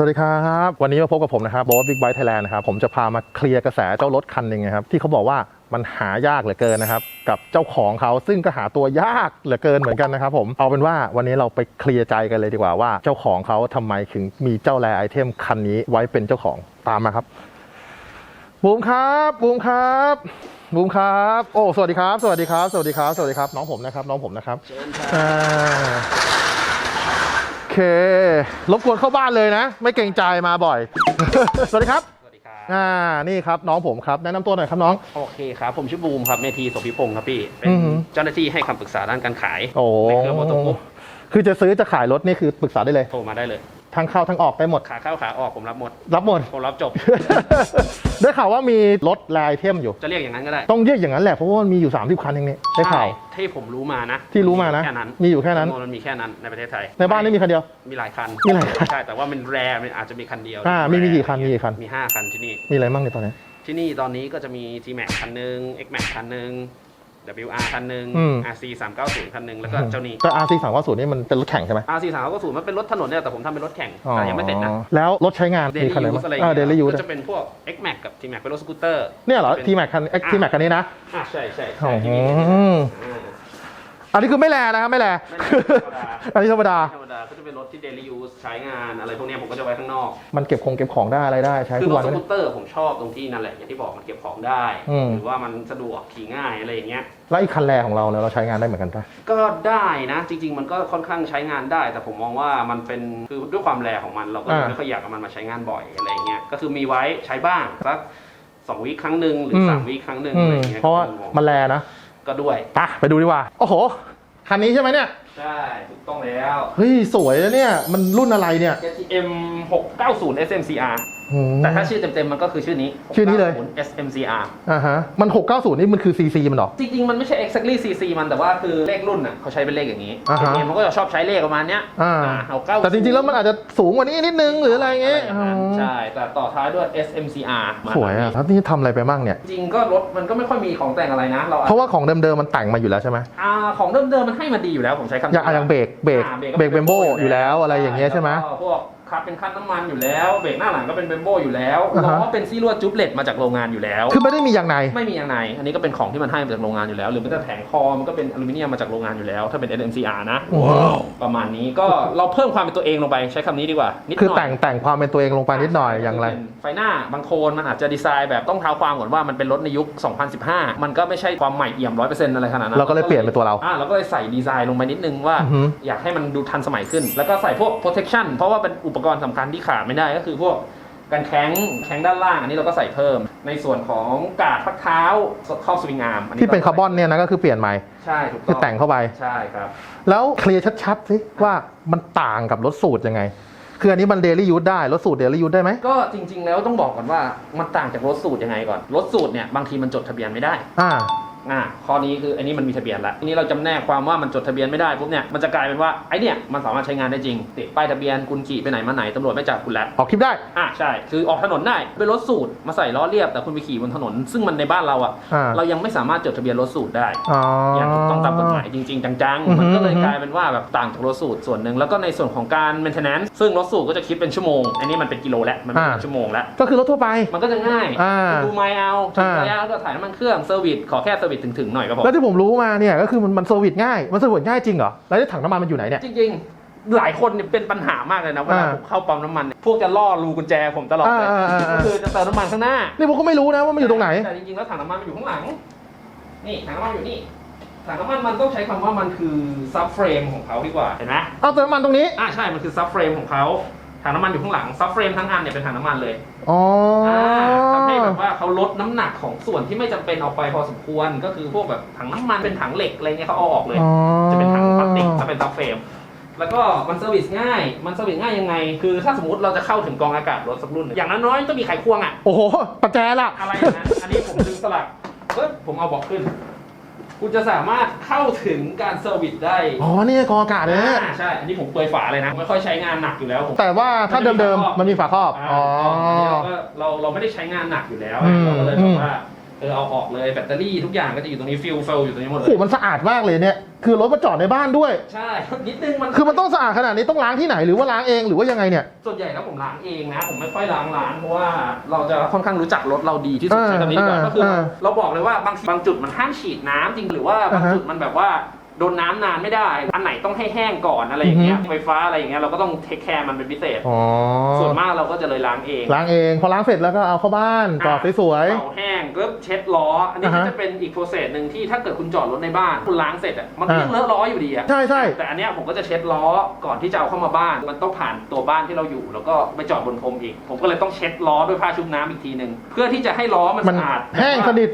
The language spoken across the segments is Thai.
สวัสดีครับ วันนี้มาพบกับผมนะครับโบ๊ทบิ๊กไบค์ไทยแลนด์นะครับ ผมจะพามาเคลียร์กระแสเจ้ารถคันหนึ่งนะครับ ที่เขาบอกว่ามันหายากเหลือเกินนะครับ กับเจ้าของเขาซึ่งก็หาตัวยากเหลือเกินเหมือนกันนะครับผมเอาเป็นว่าวันนี้เราไปเคลียร์ใจกันเลยดีกว่าว่าเจ้าของเขาทำไมถึงมีเจ้าแรไอเทมคันนี้ไว้เป็นเจ้าของตามมาครับบูมครับบูมครับบูมครับ โอ้สวัสดีครับ สวัสดีครับ สวัสดีครับ สวัสดีครับ น้องผมนะครับ น้องผมนะครับ เชิญครับอ่าโอเครบกวนเข้าบ้านเลยนะ ไม่เกรงใจมาบ่อย สวัสดีครับ สวัสดีครับอ่านี่ครับน้องผมครับแนะนำตัวหน่อยครับน้อง โอเคครับ ผมชื่อบูมครับเมธีโสภิพงศ์ครับพี่ เป็นอือหือ เจ้าหน้าที่ให้คำปรึกษาด้านการขายโอ้ในเครือมอเตอร์กรุ๊ปคือจะซื้อจะขายรถนี่คือปรึกษาได้เลย โทรมาได้เลย ทั้งเข้าทั้งออกได้หมด ขาเข้าขาออกผมรับหมด รับหมด ผมรับจบ ได้ข่าวว่ามีรถแรไอเทมอยู่ จะเรียกอย่างนั้นก็ได้ต้องเรียกอย่างนั้นแหละเพราะว่ามันมีอยู่ 30 คันเองนี่ได้ข่าว ใช่ที่ผมรู้มานะที่รู้มานะแค่นั้นมีอยู่แค่นั้น จำวมันมีแค่นั้นในประเทศไทยในบ้านนี่มีคันเดียว มีหลายคันมีหลายคันใช่แต่ว่ามันแรมันอาจจะมีคันเดียวอ่ามีมีกี่คันมีกี่คัน มีห้าคันที่นี่ มีอะไรบ้างในตอนนี้ ที่นี่ตอนนี้ก็จะมี T Max คันหนึ่ง X Max คันหนึ่ง WR คันหนึ่ง อืม RC 390คันหนึ่งแล้วก็เจ้านี้ แต่ RC 3 9 0นี่มันเป็นรถแข่งใช่ไหม RC 390มันเป็นรถถนนเนี่ยแต่ผมทำเป็นรถแข่งแต่ยังไม่เสร็จนะอ๋อแล้วรถใช้งานเดมีลี่คันไหนยูบ้างสอะไรอ่าเดลี่ยูก็จะเป็นพวก X Max กับ T Max เป็นรถสกูตเตอร์เนี่ยเหรอป็น T Max คัน X T Max คันนี้นะอะใช่ใช่โอ้ใช่โหที่มีอ่า อันนี้คือไม่แลนะครับไม่แลไม่แลธรรมดา อันนี้ธรรมดา ธรรมดาก็จะเป็นรถที่ daily use ใช้งานอะไรพวกเนี้ยผมก็จะไว้ข้างนอก มันเก็บของเก็บของได้อะไรได้ใช้คืทุอกรวัถนสไหม กูตเตอร์ผมชอบตรงที่นั่นแหละอย่างที่บอกมันเก็บของได้ อืม หรือว่ามันสะดวกขี่ง่ายอะไรอย่างเงี้ย แล้วอีกคันแรของเราเนี่ยเราใช้งานได้เหมือนกันปะก็ได้นะจริง ๆ มันก็ค่อนข้างใช้งานได้ แต่ผมมองว่ามันเป็นคือด้วยความแรงของมันเราก็ไม่ค่อยอยากเอามันมาใช้งานบ่อยอะไรอย่างเงี้ยก็คือมีไว้ใช้บ้างสักสองวีคครั้งหนึ่งหรืออมสามวีคครั้งหนึ่งอือะไรมอย่างเงี้ยเพราะว่าก็มองมันแลนะก็ด้วยไปไปดูดีกว่า โอ้โหคันนี้ใช่ไหมเนี่ยใช่ถูกต้องแล้วเฮ้ยสวยนะเนี่ยมันรุ่นอะไรเนี่ย KTM 690 SMCR อืม แต่ถ้าชื่อเต็มๆมันก็คือชื่อนี้ชื่อนี้เลย 690 SMCR อ่าฮะมัน 690 นี่มันคือ CC มันเหรอ จริงๆ มันไม่ใช่ exactly CC มันแต่ว่าคือเลขรุ่นอะเขาใช้เป็นเลขอย่างนี้อ่าฮะ KTM มันก็จะชอบใช้เลขประมาณเนี้ยอ่า690แต่จริงๆ แล้วมันอาจจะสูงกว่านี้นิดนึงหรืออะไรเงี้ยะไรางนั้นใช่ แต่ต่อท้ายด้วย SMCR มาสวยอะแล้วนี่ทำอะไรไปบ้างเนี่ย จริงๆก็รถมันก็ไม่ค่อยมีของแต่งอะไรนะ เราเพราะว่าของเดิมๆ มันแต่งมาอยู่แล้วใช่ไหมอ่าของเดิมๆมันให้มาดีอยู่แล้วผมใช้คำอย่างอย่างเบรกเบรกอ่าเบรกเบมโบอยู่แล้วอะไรอย่างเงี้ยใช่ไหม แล้วก็พวก คับเป็นคันน้ำมันอยู่แล้วเบรกหน้าหลังก็เป็นเบมโบอยู่แล้วอ่าฮะล้อเป็นซี่ลวดจุ๊บเลตมาจากโรงงานอยู่แล้ว คือไม่ได้มีอย่างในไม่มีอย่างไหนอันนี้ก็เป็นของที่มันให้มาจากโรงงานอยู่แล้ว หรือมันจะแผงคอมันก็เป็นอลูมิเนียมมาจากโรงงานอยู่แล้ว ถ้าเป็น NMCR นะ ว้าว ประมาณนี้ก็เราเพิ่มความเป็นตัวเองลงไปใช้คำนี้ดีกว่า นิดหน่อย คือแต่งแต่งความเป็นตัวเองลงไปนิดหน่อยอย่างไร ไฟหน้าบางโคนมันอาจจะดีไซน์แบบต้องเท้าความก่อนว่ามันเป็นรถในยุค 2015 มันก็ไม่ใช่ความใหม่เอี่ยม 100%อะไรขนาดนั้นเราก็เลยเปลี่ยนเป็นตัวเราอ่าเราก็เลยใส่ดีไซน์ลงไปนิดนึงว่า อือฮึอยากให้มันดูทันสมัยขึ้น แล้วก็ใส่พวก protection เพราะว่าเป็นอุปกรณ์สำคัญที่ขาดไม่ได้ก็คือพวกกันแข้งแข้งด้านล่างอันนี้เราก็ใส่เพิ่ม ในส่วนของกาดพักเท้าครอบสวิงอาร์มที่เป็นคาร์บอนเนี่ยนะก็คือเปลี่ยนใหม่ ใช่ถูกคือต้องแต่งเข้าไป ใช่ครับ แล้วเคลียร์ชัดๆสิว่ามันต่างกับรถสูตรยังไง คืออันนี้มันเดลี่ยูทได้รถสูตรเดลี่ยูทได้ไหมก็จริง ๆ แล้วต้องบอกก่อนว่ามันต่างจากรถสูตรยังไงก่อนรถสูตรเนี่ยบางทีมันจดทะเบียนไม่ได้อ่า อ่าข้อนี้คืออันนี้มันมีทะเบียนแล้วทีนี้เราจำแนกความว่ามันจดทะเบียนไม่ได้ปุ๊บเนี่ยมันจะกลายเป็นว่าไอเนี่ยมันสามารถใช้งานได้จริงติดป้ายทะเบียนคุณขี่ไปไหนมาไหนตำรวจไม่จับคุณแล้ว ออกคลิปได้ อ่าใช่ คือออกถนนได้เป็นรถสูตรมาใส่ล้อเรียบแต่คุณไปขี่บนถนน ซึ่งมันในบ้านเราอะ อ่า เรายังไม่สามารถจดทะเบียนรถสูตรได้ อ๋ออย่างถูกต้องตามกฎหมายจริง ๆ จัง อือๆ ฮึมันก็เลยอือฮึกลายเป็นว่าแบบต่างจากรถสูตรส่วนหนึ่งแล้วก็ในส่วนของการ maintenance ซึ่งรถสูตรก็จะคิดเป็นชั่วโมง อันนี้มันเป็นกิโลแล้วมันไม่เป็นชั่วโมงแล้ว ก็คือรถทั่วไป มันก็จะง่ายอ่าคุณดูไมล์เอาถึงอ่า ระยะแล้วก็ถ่ายน้ำมันเครื่องเซอร์วิสขอแค่เซอร์วิสถึงๆหน่อยก็พอแล้วที่ผมรู้มาเนี่ยก็คือมันมันเซอร์วิสง่ายมันเซอร์วิสง่ายจริงเหรอแล้วที่ถังน้ำมันมันอยู่ไหนเนี่ย จริงๆ หลายคนเนี่ยเป็นปัญหามากเลยนะเวลาอ่าผมเข้าปั๊มน้ำมันเนี่ยพวกจะล่อรูกุญแจผมตลอดเลยอ่าอ่าอ่า ก็คือจะเติมน้ำมันข้างหน้านี่ผมก็ไม่รู้นะว่ามันอยู่ตรงไหน แต่จริงๆแล้วถังน้ำมันมันอยู่ข้างหลัง นี่ถังน้ำมันอยู่นี่ถังน้ำมันมันต้องใช้คำว่ามันคือซับเฟรมของเขาดีกว่าเห็นไหม เอาเติมน้ำมันตรงนี้อ่าใช่ มันคือซับเฟรมของเขาถังน้ำมันอยู่ข้างหลังซับเฟรมทั้งอันเนี่ยเป็นถังน้ำมันเลยอ๋อออ่าทำให้ แบบว่าเขาลดน้ำหนักของส่วนที่ไม่จำเป็นออกไปพอสมควร ก็คือพวกแบบถังน้ำมันเป็นถังเหล็กอะไรเงี้ยเขาเอาออกเลยอ๋อจะเป็นถังพลาสติกจะเป็นซับเฟรมแล้วก็มันเซอร์วิสง่าย มันเซอร์วิสง่ายยังไง คือถ้าสมมติเราจะเข้าถึงกองอากาศรถสักรุ่นหนึ่งอย่างน้อยๆต้องมีไขควงอะโอ้โห ประแจละอะไรอย่างนั้นอันนี้ผมดึงสลักเฮ้ยผมเอาเบอกขึ้น คุณจะสามารถเข้าถึงการเซอร์วิสได้อ๋อนี่กองอากาศเนี่ยอ่าใช่อันนี้ผมเปลือยฝาเลยนะ ไม่ค่อยใช้งานหนักอยู่แล้วผม แต่ว่าถ้าเดิมๆมันมีฝาครอบอ่าอ๋ออันนี้เราก็เราเราไม่ได้ใช้งานหนักอยู่แล้วอืม เราก็เลยแบบว่าเออเอาออกเลยแบตเตอรี่ทุกอย่างก็จะอยู่ตรงนี้ฟิลเฟลอยู่ตรงนี้หมดเลโอ้ยโหมันสะอาดมากเลยเนี่ย คือรถมาจอดในบ้านด้วย ใช่ นิดนึงมันคือมันต้องสะอาดขนาดนี้ต้องล้างที่ไหนหรือว่าล้างเองหรือว่ายังไงเนี่ย ส่วนใหญ่แล้วผมล้างเองนะ ผมไม่ค่อยล้างร้านเพราะว่าเราจะค่อนข้างรู้จักรถเราดีที่สุดเออใช้คำนี้ดีกว่าเออก็คือเออเราบอกเลยว่าบางทีบางจุดมันห้ามฉีดน้ำจริงหรือว่าบางอ่าฮะจุดมันแบบว่า โดนน้ำนานไม่ได้ อันไหนต้องให้แห้งก่อนอะไรอย่างเงี้ย อือฮึไฟฟ้าอะไรอย่างเงี้ยเราก็ต้องเทคแคร์มันเป็นพิเศษ อ๋อส่วนมากเราก็จะเลยล้างเอง ล้างเองพอล้างเสร็จแล้วก็เอาเข้าบ้านจอดสวย เป่าแห้งก็เช็ดล้อ อันนี้อ่าก็ฮะจะเป็นอีกโปรเซสหนึ่งที่ถ้าเกิดคุณจอดรถในบ้าน คุณล้างเสร็จอะ มันก็อ่ายัยังเลอะล้ออยู่ดีอะ ๆใช่ใช่ แต่อันเนี้ยผมก็จะเช็ดล้อก่อนที่จะเอาเข้ามาบ้าน มันต้องผ่านตัวบ้านที่เราอยู่ แล้วก็ไปจอดบนพรมอีก ผมก็เลยต้องเช็ดล้อด้วยผ้าชุบน้ำอีกทีหนึ่งเพื่อที่จะให้ล้อมันมันสะอาดแห้งสนิท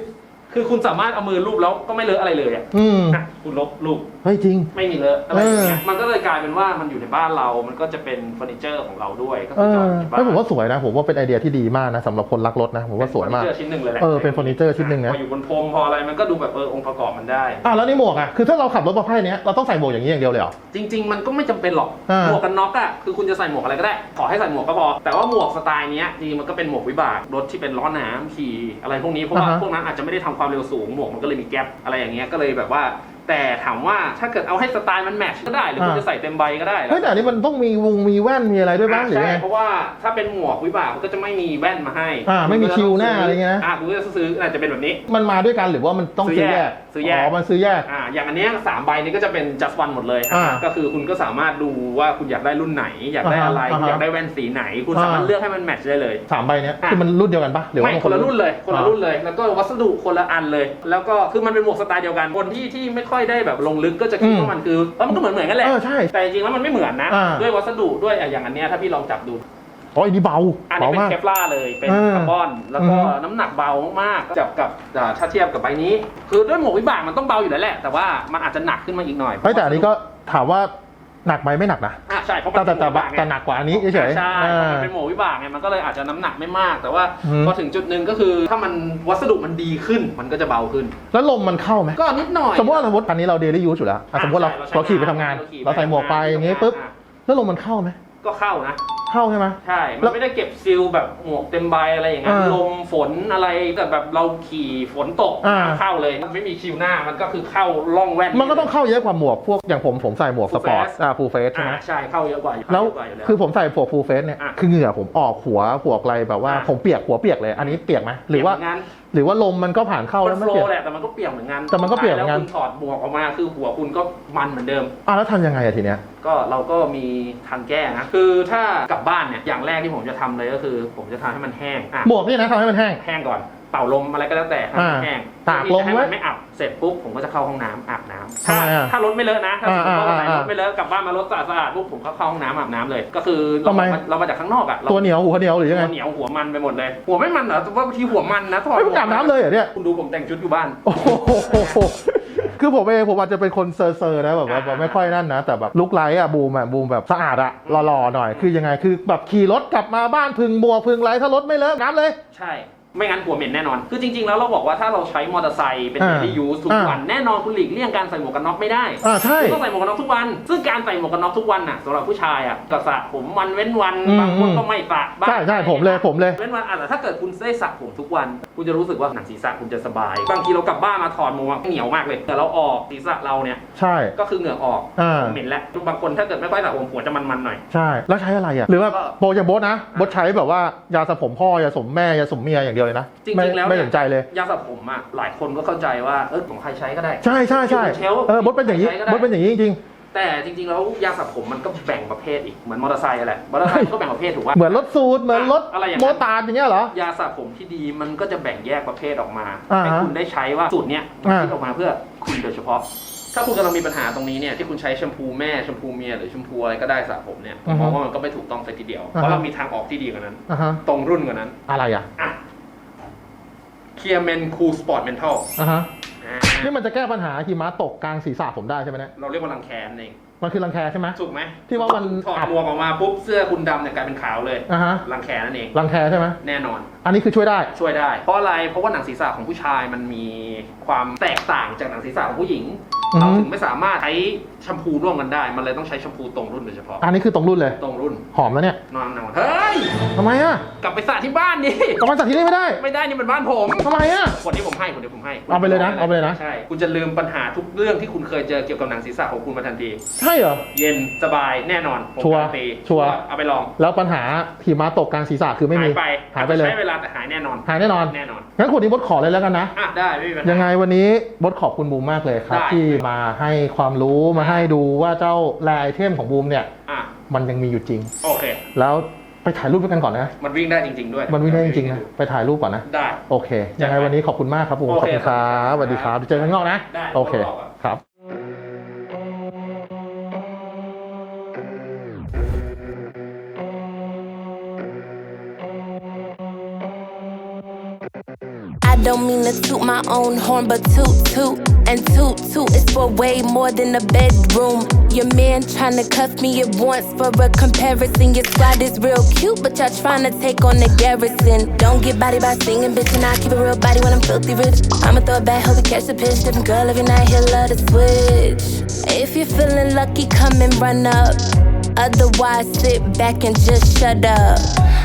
คือคุณสามารถเอามือลูบแล้วก็ไม่เลอะอะไรเลยอะอืมอะคุณลบลูบเฮ้ยจริง ไม่มีเลอะอะไรอย่างเงี้ยเออมันก็เลยกลายเป็นว่ามันอยู่ในบ้านเรา มันก็จะเป็นเฟอร์นิเจอร์ของเราด้วยก็เอคือจออดในบ้านแล้วผมว่าสวยนะ ผมว่าเป็นไอเดียที่ดีมากนะสำหรับคนรักรถนะ ผมว่าสวยมาก เฟอร์นิเจอร์ชิ้นหนึ่งเลยแหละเออเป็นเฟอร์นิเจอร์ชิ้นหนึ่งนะ พออยู่บนพรมพออะไรมันก็ดูแบบเออองค์ประกอบมันได้ อะแล้วนี่หมวกอะคือถ้าเราขับรถประเภทเนี้ยเราต้องใส่หมวกอย่างนี้อย่างเดียวเลยเหรอ จริง ๆ มันก็ไม่จำเป็นหรอก อ่าหมวกกันน็อกอะคือคุณจะใส่หมวกอะไรก็ได้ ขอให้ใส่หมวกก็พอ แต่ว่าหมวกสไตล์เนี้ยจริงๆมันก็เป็นหมวกวิบาก รถที่เป็นล้อหนามขี่อะไรพวกนี้ เพราะว่าอ่าฮะ พวกนั้นอาจจะไม่ได้ทำความความเร็วสูงหมวกมันก็เลยมีแก๊ปอะไรอย่างเงี้ยก็เลยแบบว่า แต่ถามว่าถ้าเกิดเอาให้สไตล์มันแมทช์ก็ได้ หรือคุณอ่าจะใส่เต็มใบก็ได้เฮ้ยแต่อันนี้มันต้องมีวงมีแว่นมีอะไรด้วยบ้างหรือใช่ไง เพราะว่าถ้าเป็นหมวกวิบากมันก็จะไม่มีแว่นมาให้อ่าไม่มีคิวหน้าอะไรเงี้ยนะ อ่าคุณก็จะซื้ออาจจะเป็นแบบนี้ มันมาด้วยกันหรือว่ามันต้องซื้ซื้ออแยแยกกซื้อแยกอ๋อมันซื้อแยก อ่าอย่างอันเนี้ยสามใบนี้ก็จะเป็น just one หมดเลยอ่าก็คือคุณก็สามารถดูว่าคุณอยากได้รุ่นไหน อยากได้อะไร อ่าฮะคุณอยากได้แว่นสีไหน คุณสามารถอ่า เลือกให้มันแมทช์ได้เลย สามใบเนี้ยอะคือมันรุ่นเดียวกันปะหรือว่าไม่มันคนละรุ่นเลย คนละอ่ารุ่นเลย แล้วก็วัสดุคนละอันเลย แล้วก็คือมันเป็นหมวกสไตล์เดียวกัน คนที่ที่ไม่ค่อยได้แบบลงลึกก็จะคิดอืมว่ามันคือเออมันก็เหมือนเหมือนกันแหละเออใช่แต่จริงๆแล้วมันไม่เหมือนนะ อ่า ด้วยวัสดุด้วยอะอย่างอันเนี้ยถ้าพี่ลองจับดู อ๋ออันนี้เบาอันเบานี้เป็นมาก เคปลาร์เลยเป็นเออคาร์บอนแล้วก็อือฮึน้ำหนักเบามากๆจับกับอ่าถ้าเทียบกับใบนี้ คือด้วยหมวกวิบากมันต้องเบาอยู่แล้วแหละ แต่ว่ามันอาจจะหนักขึ้นมาอีกหน่อยเฮ้ยแต่อันนี้ก็ถามว่า หนักไหมไม่หนักนะ อะใช่เพราะมัแต่นแต่เป็นหมแต่วกวิบากไงแต่หนักกว่าอันนี้เฉยๆใช่อ่าเพราะมันเป็นหมวกวิบากไงมันก็เลยอาจจะน้ำหนักไม่มาก แต่ว่าอืม พอถึงจุดหนึ่งก็คือถ้ามันวัสดุมันดีขึ้นมันก็จะเบาขึ้น แล้วลมมันเข้าไหมก็นิดหน่อยสมมติว่าสมมติอันนี้เราเดลี่ยูสอยู่แล้วอะอะสมมติเราใช่เราขี่ไปทำงานเราขี่ไปเราใส่หมวกไปอย่างงี้ปุ๊บ อะแล้วลมมันเข้าไหมก็เข้านะ เข้าใช่ไหม ใช่แล้มันวไม่ได้เก็บซิลแบบหมวกเต็มใบอะไรอย่างเงี้ย อ่าลมฝนอะไรแต่แบบเราขี่ฝนตกอ่า เข้าเลยมันไม่มีคิวหน้ามันก็คือเข้าร่องแว่น มันก็ต้องเข้าเยอะกว่าหมวกพวกอย่างผมผมใส่หมวกส Full ปอร์ต face อ่าฟูลเฟสใช่อ่าไหมใช่เข้าเยอะกว่าอยู่แล้วเข้าเยอะกว่าอยู่แล้วคือผมใส่พวกฟูลเฟสเนี่ยอะคือเหงื่อผมออกหัวหัวอะไรแบบว่าอะ ผมเปียกหัวเปียกเลย อันนี้เปียกไหมหรือว่าเปียกเหมืนกัน หรือว่าลมมันก็ผ่านเข้ามัแล้วนไม่โฟลเปียกว์แหละแต่มันก็เปียกเหมือนกันแต่มันก็เปียกเหมือนกัน แล้วคุณถอดหมวกออกมาคือหัวคุณก็มันเหมือนเดิม อะแล้วทำยังไงอะทีเนี้ย ก็เราก็มีทางแก้นะคือถ้ากลับบ้านเนี่ยอย่างแรกที่ผมจะทำเลยก็คือ ผมจะทำให้มันแห้งอะหมวกนี่นะทำให้มันแห้ง แห้งก่อน เป่าลมอะไรก็แล้วแต่ให้มันอ่าแห้งตากเพื่อที่จะให้ลมไว้มันไม่อับเสร็จปุ๊บผมก็จะเข้าห้องน้ำอาบน้ำทำไมอะถ้ารถไม่เลอะนะถ้าสมมติว่าวันไหนอ่าอ่ารถไม่เลอะกลับบ้านมารถสะอาดสะอาดปุ๊บผมก็เข้าห้องน้ำอาบน้ำเลย ก็คือเราทำไมมาเรามาจากข้างนอกอะเราตัวเหนียวหัวเหนียวหรือยังไงตัวเหนียวหัวมันไปหมดเลย หัวไม่มันเหรอแต่ว่าบางทีหัวมันนะถอดไม่เพิ่งอาบน้ำเลยเหรอเนี่ย คุณดูผมแต่งชุดอยู่บ้าน โอ้โหคือผมเองผมอาจจะเป็นคนเซอร์เซอร์นะแบบว่าอ่า แบบไม่ค่อยนั่นนะ แต่แบบลุกไลท์อะบูมอะบูมแบบสะอาดอะหล่อๆหน่อยคือยังไงคือแบบขี่รถกลับมาบ้านพึงบัวพึงไลท์ถ้ารถไม่เลอะน้ำเลย ใช่ ไม่งั้นหัวเหม็นแน่นอน คือจริงๆ แล้วเราบอกว่าถ้าเราใช้มอเตอร์ไซค์เป็นอ่า daily use ทุกอ่าวัน แน่นอนคุณหลีกเลี่ยงการใส่หมวกกันน็อกไม่ได้อ่าใช่คุณต้องใส่หมวกกันน็อกทุกวัน ซึ่งการใส่หมวกกันน็อกทุกวันน่ะสำหรับผู้ชายอะก็สระผมวันเว้นวัน อืมบางคนก็ไม่สระบ้างใช่ใช่ผมเลยผมเลย เว้นวันอะแต่ถ้าเกิดคุณได้สระผมทุกวัน คุณจะรู้สึกว่าหนังศีรษะคุณจะสบาย บางทีเรากลับบ้านมาถอดหมวกเหนียวมากเลยแต่เราออกศีรษะเราเนี่ย ใช่ ก็คือเหงื่อออกอ่า เหม็นแล้วบางคนถ้าเกิดไม่ค่อยสระผมหัวจะมันๆหน่อย ใช่ แล้วใช้อะไรอะ หรือว่าก็โปรอย่างโบทนะโบทใช้แบบว่ายาสระผมพ่อยาสระผมแม่ยาสระผมเมียอย่างเดียวเลยนะจริงๆไม่แล้วไม่เนี่ยสนใจเลย ยาสระผมอะหลายคนก็เข้าใจว่าเออของใครใช้ก็ได้ ใช่ใช่ใช่อยู่บนเชลฟ์เออโบทเป็นอย่างนี้ใช้ก็ได้ โบทเป็นอย่างนี้จริง แต่จริงๆแล้วยาสระผมมันก็แบ่งประเภทอีกเหมือนมอเตอร์ไซค์แหละมอเตอร์ไซค์ก็แบ่งประเภทถูกๆป่ะเหมือนรถสูตรเหมือนรถอะไรอย่างนั้น โมตาร์ดอย่างเงี้ยเหรอ ยาสระผมที่ดีมันก็จะแบ่งแยกประเภทออกมาอ่าฮะให้คุณได้ใช้ว่าสูตรเนี้ยมันอ่า คิดออกมาเพื่อคุณโดยเฉพาะ ถ้าคุณกำลังมีปัญหาตรงนี้เนี่ยที่คุณใช้แชมพูแม่แชมพูเมียหรือแชมพูอะไรก็ได้สระผมเนี่ยผมมองว่ามันก็ไม่ถูกต้องไปทีเดียวเพราะเรามีทางออกที่ดีกว่านั้น อ่าฮะตรงรุ่นกว่านั้นอะไรอะอะเคลียร์เมนคูลสปอร์ตเมนทัล อ่าฮะ นี่มันจะแก้ปัญหาหิมะตกกลางศีรษะผมได้ใช่ไหมเนี่ยเราเรียกว่ารังแคนั่นเองมันคือรังแคใช่ไหมถูกไหมที่ว่ามันถอดอับหมวกออกมาปุ๊บเสื้อคุณดำเนี่ยกลายเป็นขาวเลยอ่าฮะรังแคนั่นเองรังแคใช่ไหมแน่นอน อันนี้คือช่วยได้ช่วยได้ เพราะอะไรเพราะว่าหนังศีรษะของผู้ชายมันมีความแตกต่างจากหนังศีรษะของผู้หญิงอือฮึเราถึงไม่สามารถใช้แชมพูร่วมกันได้ มันเลยต้องใช้แชมพูตรงรุ่นโดยเฉพาะ อันนี้คือตรงรุ่นเลย ตรงรุ่น หอมแล้วเนี่ย นอนนอนเฮ้ย ทำไมอะกลับไปสระที่บ้านดิ กลับมาจากที่นี่ไม่ได้ไม่ได้นี่มันบ้านผมทำไมอะ คนที่ผมให้คนที่ผมให้เอาไปเลยนะเอาไปเลยนะ ใช่ คุณจะลืมปัญหาทุกเรื่องที่คุณเคยเจอเกี่ยวกับหนังศีรษะของคุณมาทันที ใช่เหรอ เย็นสบายแน่นอนผมชัวร์การันตีชัวร์ เอาไปลองแล้วปัญหาหิมะตกกลางศีรษะคือไม่มีหายไปหายไปเลยใช้เวลาแต่หายแน่นอน หายแน่นอนแน่นอน งั้นขวดนี้บดขอเลยแล้วกันนะ อะได้ไม่มีปัญหา ยังไงวันนี้บดขอบคุณบูมมากเลยครับ ได้ ที่มาให้ความรู้มาให้ดูว่าเจ้าแรไอเทมของบูมเนี่ย อะมันยังมีอยู่จริง โอเค แล้ว ไปถ่ายรูปด้วยกันก่อนนะ มันวิ่งได้จริง ๆ ด้วยมันวิ่งได้จริงๆนะ ไปถ่ายรูปก่อนนะ ได้ โอเค ยังไงวันนี้ขอบคุณมากครับบูมโอขอบเคคุณครับสวัสดีครับเดี๋ยวเจอกันข้างนอกนะ ได้โอเค ข้างนอกอะ ครับ I don't mean to toot my own horn, but toot toot and toot toot is for way more than a bedroom. Your man tryna cuff me at once for a comparison. Your squad is real cute, but y'all tryna take on the garrison. Don't get body by singing, bitch, and I keep a real body when I'm filthy rich. I'ma throw it back, hope we catch the pitch. Different girl every night, he'll love to switch. If you're feeling lucky, come and run up. Otherwise, sit back and just shut up.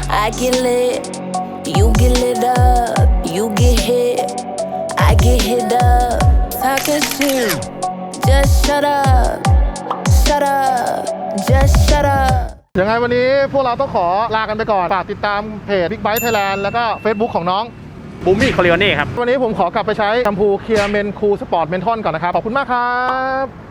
I get lit. You get lit up, you get hit, I get hit. Talking shit, just shut up, shut up, just shut up. ยังไงวันนี้พวกเราต้องขอลากันไปก่อน ฝากติดตามเพจ Big Bite Thailand แล้วก็ Facebook ของน้อง บูมมี่คอริโอเน่ครับ วันนี้ผมขอกลับไปใช้แชมพูเคลียร์เมนคูลสปอร์ตเมนทอนก่อนนะครับ ขอบคุณมากครับ